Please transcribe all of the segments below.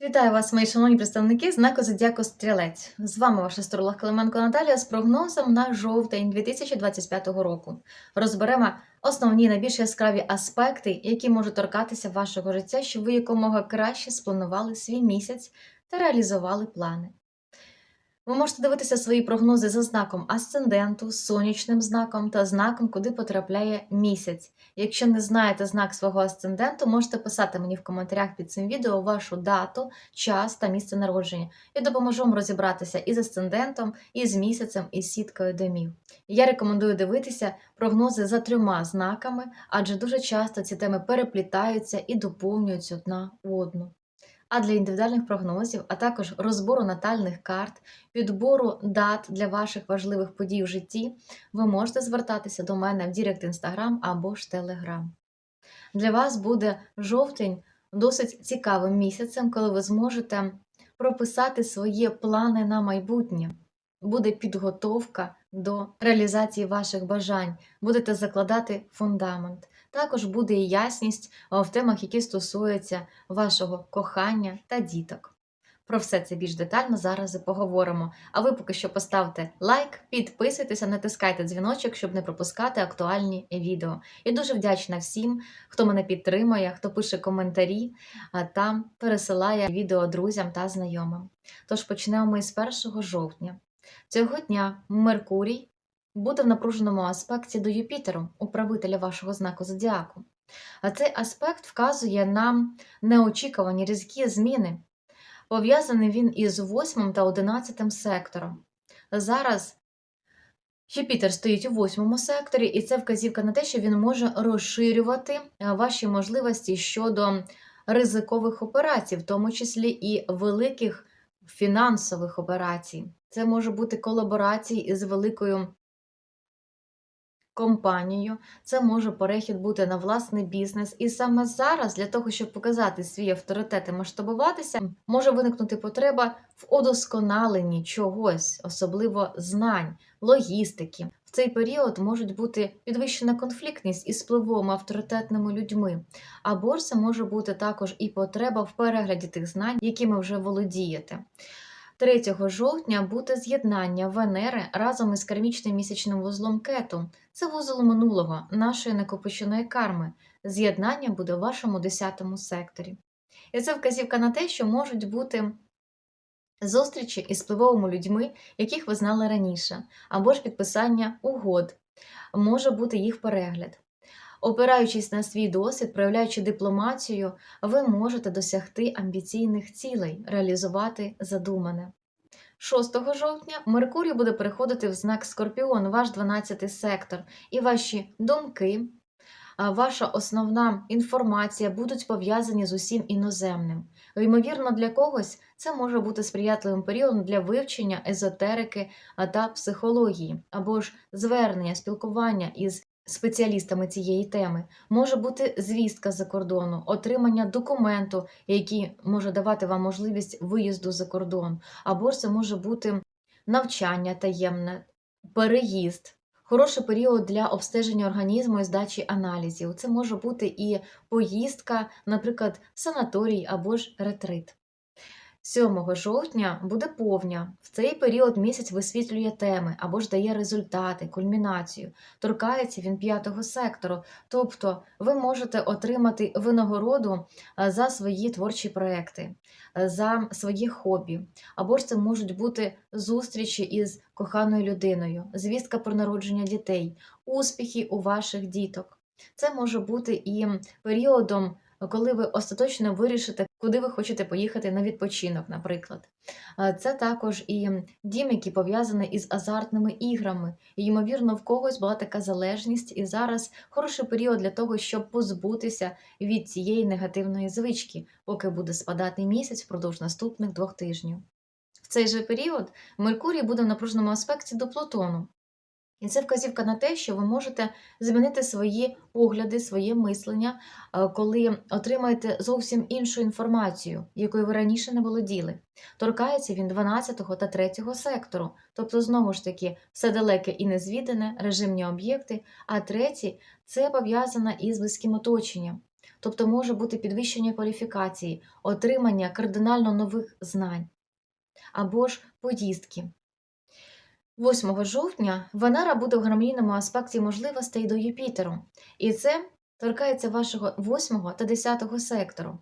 Вітаю вас, мої шановні представники знаку Зодіаку Стрілець. З вами ваша астролог Клименко Наталія з прогнозом на жовтень 2025 року. Розберемо основні найбільш яскраві аспекти, які можуть торкатися вашого життя, щоб ви якомога краще спланували свій місяць та реалізували плани. Ви можете дивитися свої прогнози за знаком асценденту, сонячним знаком та знаком, куди потрапляє місяць. Якщо не знаєте знак свого асценденту, можете писати мені в коментарях під цим відео вашу дату, час та місце народження. Я допоможу вам розібратися і з асцендентом, і з місяцем, і з сіткою домів. Я рекомендую дивитися прогнози за трьома знаками, адже дуже часто ці теми переплітаються і доповнюють одна одну. А для індивідуальних прогнозів, а також розбору натальних карт, підбору дат для ваших важливих подій в житті, ви можете звертатися до мене в Дірект Інстаграм або ж Телеграм. Для вас буде жовтень досить цікавим місяцем, коли ви зможете прописати свої плани на майбутнє. Буде підготовка до реалізації ваших бажань, будете закладати фундамент. Також буде і ясність в темах, які стосуються вашого кохання та діток. Про все це більш детально зараз і поговоримо. А ви поки що поставте лайк, підписуйтеся, натискайте дзвіночок, щоб не пропускати актуальні відео. І дуже вдячна всім, хто мене підтримує, хто пише коментарі та пересилає відео друзям та знайомим. Тож почнемо ми з 1 жовтня. Цього дня Меркурій буде в напруженому аспекті до Юпітеру, управителя вашого знаку зодіаку. А цей аспект вказує на неочікувані різкі зміни. Пов'язаний він із 8 та 11 сектором. Зараз Юпітер стоїть у восьмому секторі, і це вказівка на те, що він може розширювати е, ваші можливості щодо ризикових операцій, в тому числі і великих фінансових операцій. Це може бути колаборації із великою компанією, це може перехід бути на власний бізнес. І саме зараз, для того, щоб показати свій авторитет і масштабуватися, може виникнути потреба в удосконаленні чогось, особливо знань, логістики. В цей період можуть бути підвищена конфліктність із впливовими авторитетними людьми, або ж це може бути також і потреба в перегляді тих знань, якими вже володієте. 3 жовтня буде з'єднання Венери разом із кармічним місячним вузлом кету. Це вузол минулого, нашої накопиченої карми. З'єднання буде у вашому 10 секторі. І це вказівка на те, що можуть бути зустрічі із впливовими людьми, яких ви знали раніше, або ж підписання угод, може бути їх перегляд. Опираючись на свій досвід, проявляючи дипломатію, ви можете досягти амбіційних цілей, реалізувати задумане. 6 жовтня Меркурій буде переходити в знак Скорпіон, ваш 12-й сектор, і ваші думки, ваша основна інформація будуть пов'язані з усім іноземним. Ймовірно, для когось це може бути сприятливим періодом для вивчення езотерики та психології, або ж звернення, спілкування із спеціалістами цієї теми. Може бути звістка за кордону, отримання документу, який може давати вам можливість виїзду за кордон, або це може бути навчання таємне, переїзд. Хороший період для обстеження організму і здачі аналізів. Це може бути і поїздка, наприклад, санаторій або ж ретрит. 7 жовтня буде повня. В цей період місяць висвітлює теми або ж дає результати, кульмінацію. Торкається він п'ятого сектору, тобто ви можете отримати винагороду е, за свої творчі проекти, е, за свої хобі, або ж це можуть бути зустрічі із коханою людиною, звістка про народження дітей, успіхи у ваших діток. Це може бути і періодом коли ви остаточно вирішите, куди ви хочете поїхати на відпочинок, наприклад. Це також і дім, який пов'язаний із азартними іграми. І, ймовірно, в когось була така залежність, і зараз хороший період для того, щоб позбутися від цієї негативної звички, поки буде спадати місяць впродовж наступних двох тижнів. В цей же період Меркурій буде в напруженому аспекті до Плутону. І це вказівка на те, що ви можете змінити свої погляди, своє мислення, е, коли отримаєте зовсім іншу інформацію, якою ви раніше не володіли. Торкається він 12 та 3 сектору, тобто, знову ж таки, все далеке і незвідане, режимні об'єкти, а третій це пов'язано із близьким оточенням. тобто може бути підвищення кваліфікації, отримання кардинально нових знань або ж поїздки. 8 жовтня Венера буде в гармонійному аспекті можливостей до Юпітеру, і це торкається вашого 8 та 10 сектору.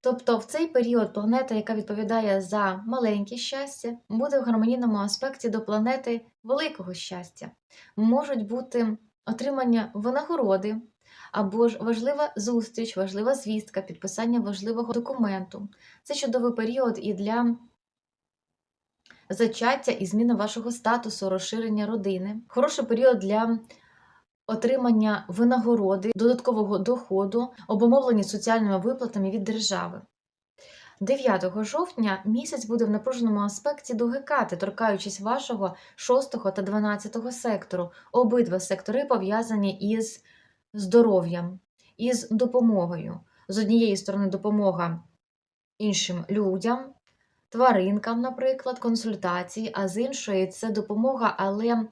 Тобто в цей період планета, яка відповідає за маленьке щастя, буде в гармонійному аспекті до планети великого щастя. Можуть бути отримання винагороди, або ж важлива зустріч, важлива звістка, підписання важливого документу. Це чудовий період і для зачаття і зміни вашого статусу, розширення родини. Хороший період для отримання винагороди, додаткового доходу, обумовлені соціальними виплатами від держави. 9 жовтня місяць буде в напруженому аспекті до Гекати, торкаючись вашого 6 та 12 сектору. Обидва сектори пов'язані із здоров'ям, із допомогою. З однієї сторони, допомога іншим людям, тваринкам, наприклад, консультації, а з іншої це допомога, але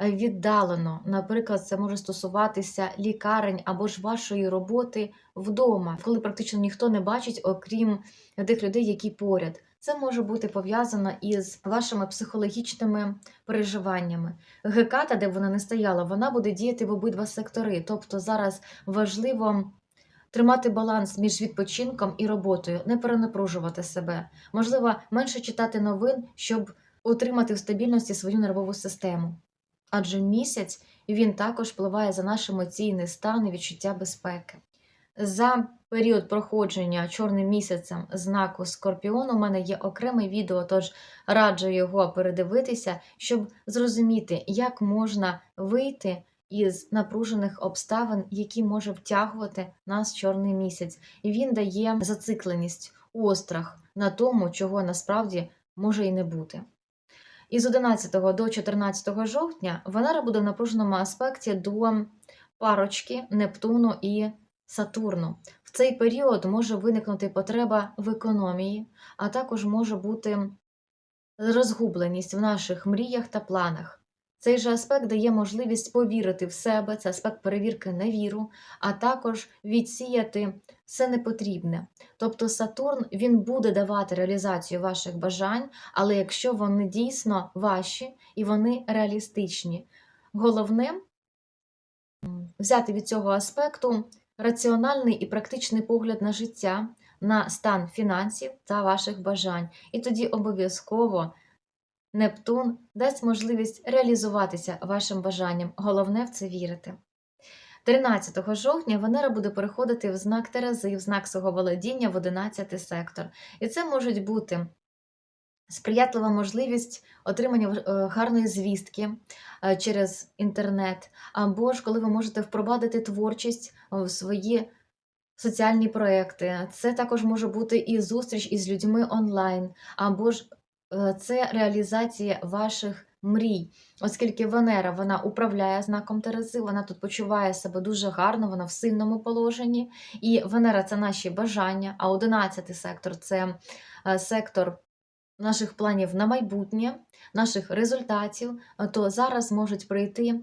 віддалено. Наприклад, це може стосуватися лікарень або ж вашої роботи вдома, коли практично ніхто не бачить, окрім тих людей, які поряд. Це може бути пов'язано із вашими психологічними переживаннями. Геката, де вона не стояла, вона буде діяти в обидва сектори. Тобто зараз важливо тримати баланс між відпочинком і роботою, не перенапружувати себе. Можливо, менше читати новин, щоб утримати в стабільності свою нервову систему. Адже місяць він також впливає за наш емоційний стан і відчуття безпеки. За період проходження чорним місяцем знаку Скорпіон у мене є окреме відео, тож раджу його передивитися, щоб зрозуміти, як можна вийти із напружених обставин, які може втягувати нас чорний місяць. І він дає зацикленість, острах на тому, чого насправді може і не бути. Із 11 до 14 жовтня Венера буде в напруженому аспекті до парочки Нептуну і Сатурну. В цей період може виникнути потреба в економії, а також може бути розгубленість в наших мріях та планах. Цей же аспект дає можливість повірити в себе, це аспект перевірки на віру, а також відсіяти все непотрібне. Тобто Сатурн він буде давати реалізацію ваших бажань, але якщо вони дійсно ваші і вони реалістичні. Головне взяти від цього аспекту раціональний і практичний погляд на життя, на стан фінансів та ваших бажань. І тоді обов'язково Нептун дасть можливість реалізуватися вашим бажанням. Головне в це вірити. 13 жовтня Венера буде переходити в знак Терези, в знак свого володіння в 11 сектор. І це можуть бути сприятлива можливість отримання е, гарної звістки е, через інтернет, або ж коли ви можете впровадити творчість в свої соціальні проекти. Це також може бути і зустріч із людьми онлайн, або ж це реалізація ваших мрій, оскільки Венера вона управляє знаком Терези, вона тут почуває себе дуже гарно, вона в сильному положенні. І Венера це наші бажання, а 11 сектор це сектор наших планів на майбутнє, наших результатів, то зараз можуть прийти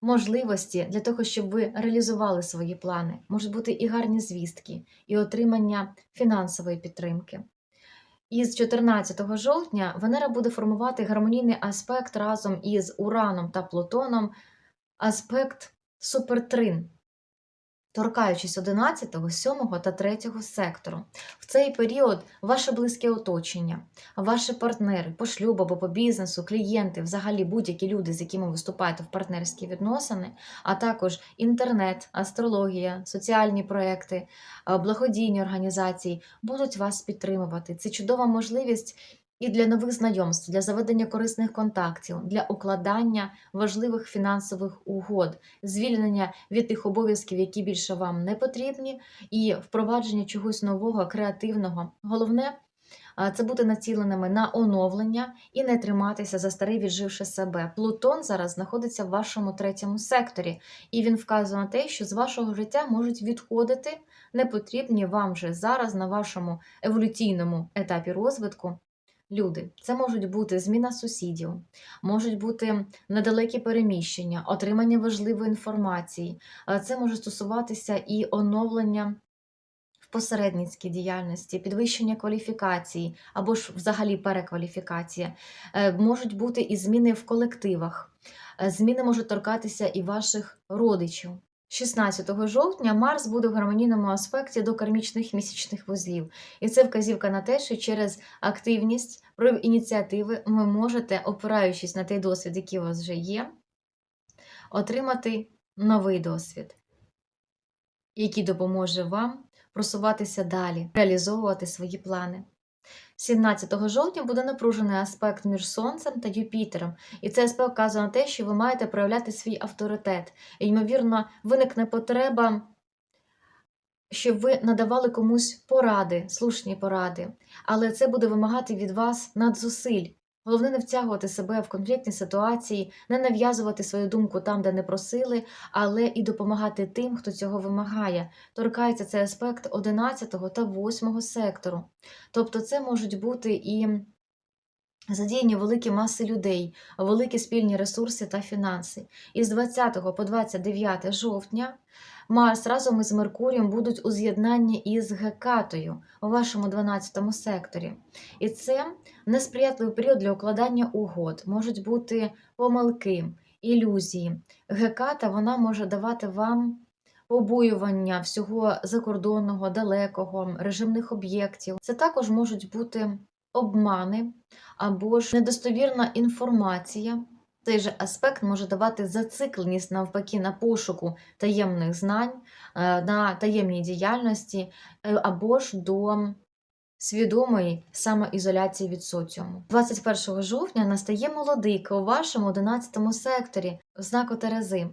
можливості для того, щоб ви реалізували свої плани. Можуть бути і гарні звістки, і отримання фінансової підтримки. Із 14 жовтня Венера буде формувати гармонійний аспект разом із Ураном та Плутоном, аспект супертрин торкаючись 11, 7 та 3 сектору. В цей період ваше близьке оточення, ваші партнери по шлюбу або по бізнесу, клієнти, взагалі будь-які люди, з якими виступаєте в партнерські відносини, а також інтернет, астрологія, соціальні проекти, благодійні організації будуть вас підтримувати. Це чудова можливість і для нових знайомств, для заведення корисних контактів, для укладання важливих фінансових угод, звільнення від тих обов'язків, які більше вам не потрібні, і впровадження чогось нового, креативного. Головне це бути націленими на оновлення і не триматися за старий, відживши себе. Плутон зараз знаходиться в вашому третьому секторі, і він вказує на те, що з вашого життя можуть відходити непотрібні вам вже зараз на вашому еволюційному етапі розвитку люди. Це можуть бути зміна сусідів, можуть бути недалекі переміщення, отримання важливої інформації. Це може стосуватися і оновлення в посередницькій діяльності, підвищення кваліфікації або ж взагалі перекваліфікація. Е, Можуть бути і зміни в колективах. Е, Зміни можуть торкатися і ваших родичів. 16 жовтня Марс буде в гармонійному аспекті до кармічних місячних вузлів. І це вказівка на те, що через активність, прояв ініціативи ви можете, опираючись на той досвід, який у вас вже є, отримати новий досвід, який допоможе вам просуватися далі, реалізовувати свої плани. 17 жовтня буде напружений аспект між Сонцем та Юпітером, і цей аспект вказує на те, що ви маєте проявляти свій авторитет. І, ймовірно, виникне потреба, щоб ви надавали комусь поради, слушні поради, але це буде вимагати від вас надзусиль. Головне не втягувати себе в конфліктні ситуації, не нав'язувати свою думку там, де не просили, але і допомагати тим, хто цього вимагає. Торкається цей аспект 11 та 8 сектору. Тобто це можуть бути і задіяні великі маси людей, великі спільні ресурси та фінанси. І з 20 по 29 жовтня Марс разом із Меркурієм будуть у з'єднанні із Гекатою у вашому 12 секторі. І це несприятливий період для укладання угод, можуть бути помилки, ілюзії. Геката вона може давати вам побоювання всього закордонного, далекого, режимних об'єктів. Це також можуть бути обмани або ж недостовірна інформація. Цей же аспект може давати зацикленість навпаки на пошуку таємних знань, е, на таємній діяльності е, або ж до свідомої самоізоляції від соціуму. 21 жовтня настає молодик у вашому 11 секторі знаку Терези.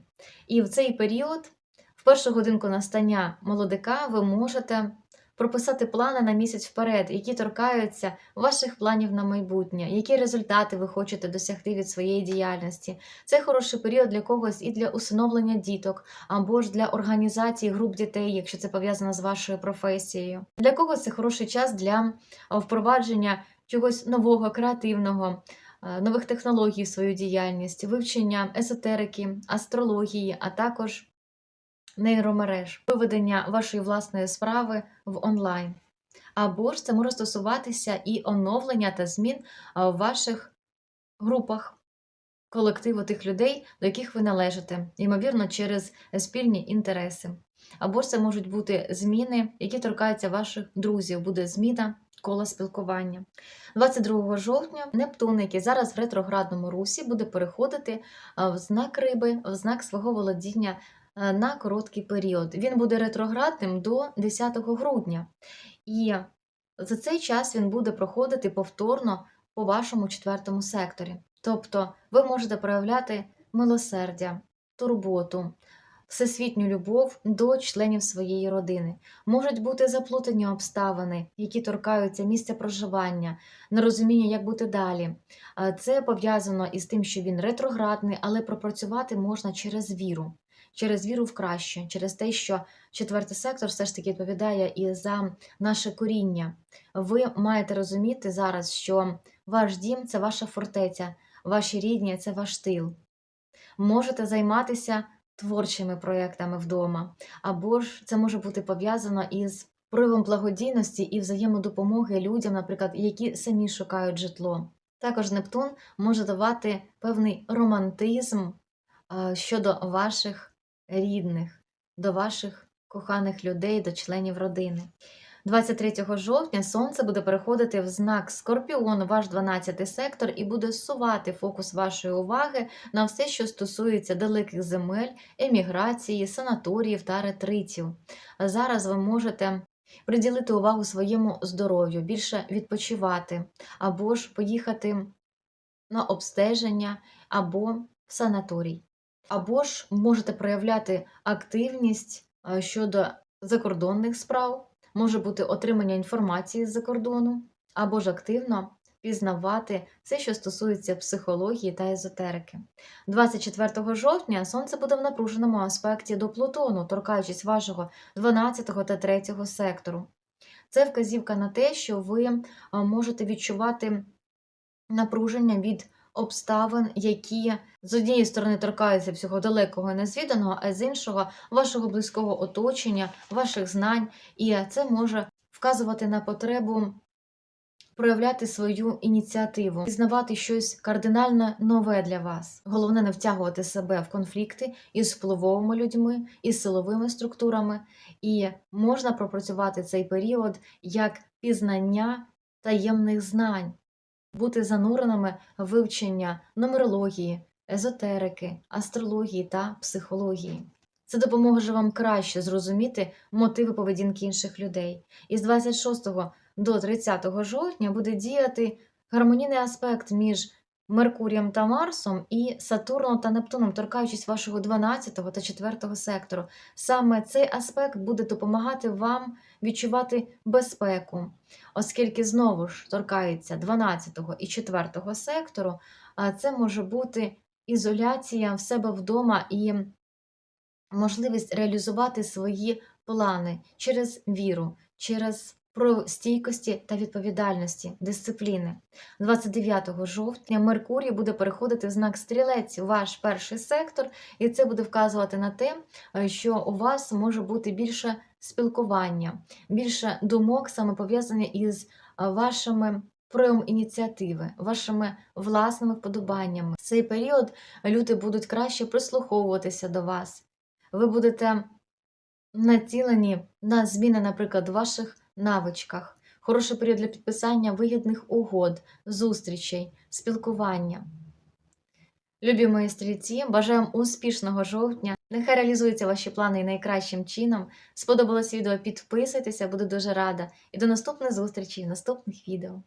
І в цей період, в першу годинку настання молодика, ви можете прописати плани на місяць вперед, які торкаються ваших планів на майбутнє, які результати ви хочете досягти від своєї діяльності. Це хороший період для когось і для усиновлення діток, або ж для організації груп дітей, якщо це пов'язано з вашою професією. Для когось це хороший час для впровадження чогось нового, креативного. е, Нових технологій в свою діяльність, вивчення езотерики, астрології, а також нейромереж, виведення вашої власної справи в онлайн. Або ж це може стосуватися і оновлення та змін в ваших групах, колективу тих людей, до яких ви належите, ймовірно, через спільні інтереси. Або ж це можуть бути зміни, які торкаються ваших друзів, буде зміна кола спілкування. 22 жовтня Нептун, який зараз в ретроградному русі, буде переходити в знак риби, в знак свого володіння е, на короткий період. Він буде ретроградним до 10 грудня. І за цей час він буде проходити повторно по вашому четвертому секторі. Тобто ви можете проявляти милосердя, турботу, всесвітню любов до членів своєї родини. Можуть бути заплутані обставини, які торкаються місця проживання, нерозуміння, як бути далі. Це пов'язано із тим, що він ретроградний, але пропрацювати можна через віру. Через віру в краще, через те, що четвертий сектор все ж таки відповідає і за наше коріння. Ви маєте розуміти зараз, що ваш дім це ваша фортеця, ваші рідні це ваш тил. Можете займатися творчими проєктами вдома, або ж це може бути пов'язано із проявом благодійності і взаємодопомоги людям, наприклад, які самі шукають житло. Також Нептун може давати певний романтизм е, щодо ваших рідних, до ваших коханих людей, до членів родини. 23 жовтня сонце буде переходити в знак Скорпіон, ваш 12-й сектор, і буде зсувати фокус вашої уваги на все, що стосується далеких земель, еміграції, санаторіїв та ретритів. Зараз ви можете приділити увагу своєму здоров'ю, більше відпочивати, або ж поїхати на обстеження, або в санаторій. Або ж можете проявляти активність щодо закордонних справ, може бути отримання інформації з-за кордону, або ж активно пізнавати все, що стосується психології та езотерики. 24 жовтня Сонце буде в напруженому аспекті до Плутону, торкаючись вашого 12 та 3 сектору. Це вказівка на те, що ви можете відчувати напруження від обставин, які з однієї сторони торкаються всього далекого і незвіданого, а з іншого вашого близького оточення, ваших знань, і це може вказувати на потребу проявляти свою ініціативу, пізнавати щось кардинально нове для вас. Головне не втягувати себе в конфлікти із впливовими людьми, із силовими структурами, і можна пропрацювати цей період як пізнання таємних знань, бути зануреними в вивчення нумерології, езотерики, астрології та психології. Це допоможе вам краще зрозуміти мотиви поведінки інших людей. Із 26 до 30 жовтня буде діяти гармонійний аспект між Меркурієм та Марсом і Сатурном та Нептуном, торкаючись вашого 12 та 4 сектору. Саме цей аспект буде допомагати вам відчувати безпеку, оскільки знову ж торкається 12 і 4 сектору, це може бути ізоляція в себе вдома і можливість реалізувати свої плани через віру, через про стійкості та відповідальності, дисципліни. 29 жовтня Меркурій буде переходити в знак стрілець, ваш перший сектор, і це буде вказувати на те, е, що у вас може бути більше спілкування, більше думок, саме пов'язані із е, вашими проявом ініціативи, вашими власними вподобаннями. В цей період люди будуть краще прислуховуватися до вас. Ви будете націлені на зміни, наприклад, ваших навичках, хороший період для підписання вигідних угод, зустрічей, спілкування. Любі мої стрільці, Бажаю успішного жовтня. Нехай реалізуються ваші плани найкращим чином. Сподобалось відео, підписуйтеся, буду дуже рада. І до наступних зустрічей в наступних відео.